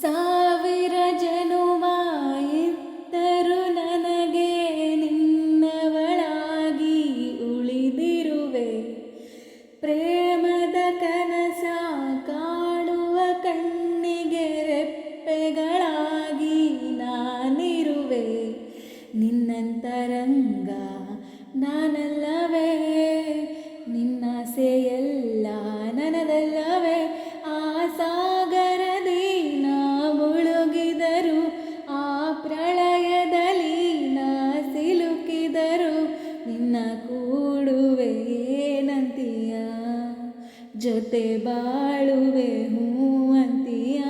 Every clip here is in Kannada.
ಸಾವಿರ ಜನುಮ ಇದ್ದರು ನನಗೆ, ನಿನ್ನವಳಾಗಿ ಉಳಿದಿರುವೆ. ಪ್ರೇಮದ ಕನಸ ಕಾಣುವ ಕಣ್ಣಿಗೆ ರೆಪ್ಪೆಗಳಾಗಿ ನಾನಿರುವೆ. ನಿನ್ನಂತರಂಗ ನಾನಲ್ಲವೇ, ನಿನ್ನಾಸೆಯೆಲ್ಲ ನನದಲ್ಲವೇ ಜೊತೆ ಬಾಳುವೆ ಹೂ ಅಂತೀಯ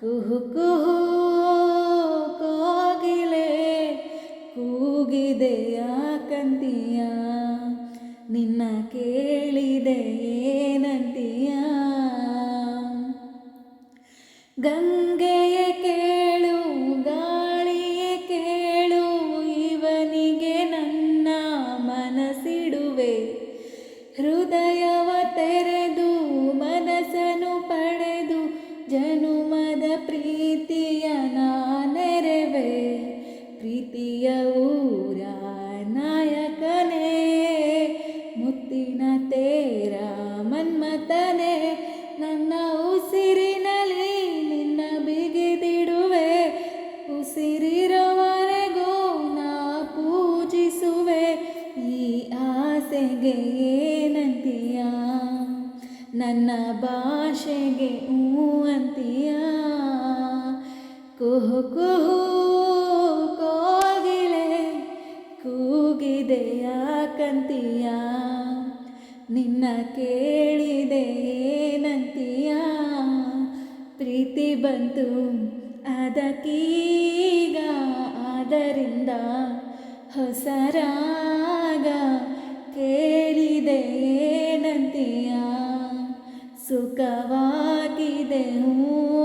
ಕುಹು ಕುಹು ಕೋಗಿಲೆ ಕೂಗಿದೆ ಯಾಕಂತೀಯ ನಿನ್ನ ಕೇಳಿದೆ ಏನಂತೀಯ. ಗಂಗೆಯ ಕೇಳು, ಗಾಳಿಯ ಕೇಳು, ಇವನಿಗೆ ನನ್ನ ಮನಸ್ಸಿಡುವೆ ಹೃದಯವ ತೆರೆದು ಮನಸ್ಸನ್ನು ಪಡೆದು ಜನುಮದ ಪ್ರೀತಿಯ ನಾನೆರವೆ. ಪ್ರೀತಿಯ ನನ್ನ ಭಾಷೆಗೆ ಹೂ ಅಂತೀಯ ಕುಹು ಕುಹು ಕೋಗಿಲೆ ಕೂಗಿದೆ ನಿನ್ನ ಕೇಳಿದೆ ಏನಂತೀಯ. ಪ್ರೀತಿ ಬಂತು ಅದಕ್ಕೀಗ. ಆದ್ದರಿಂದ ಹೊಸರಾಗ ಸುಖವಾಗಿದೆ ಹೂ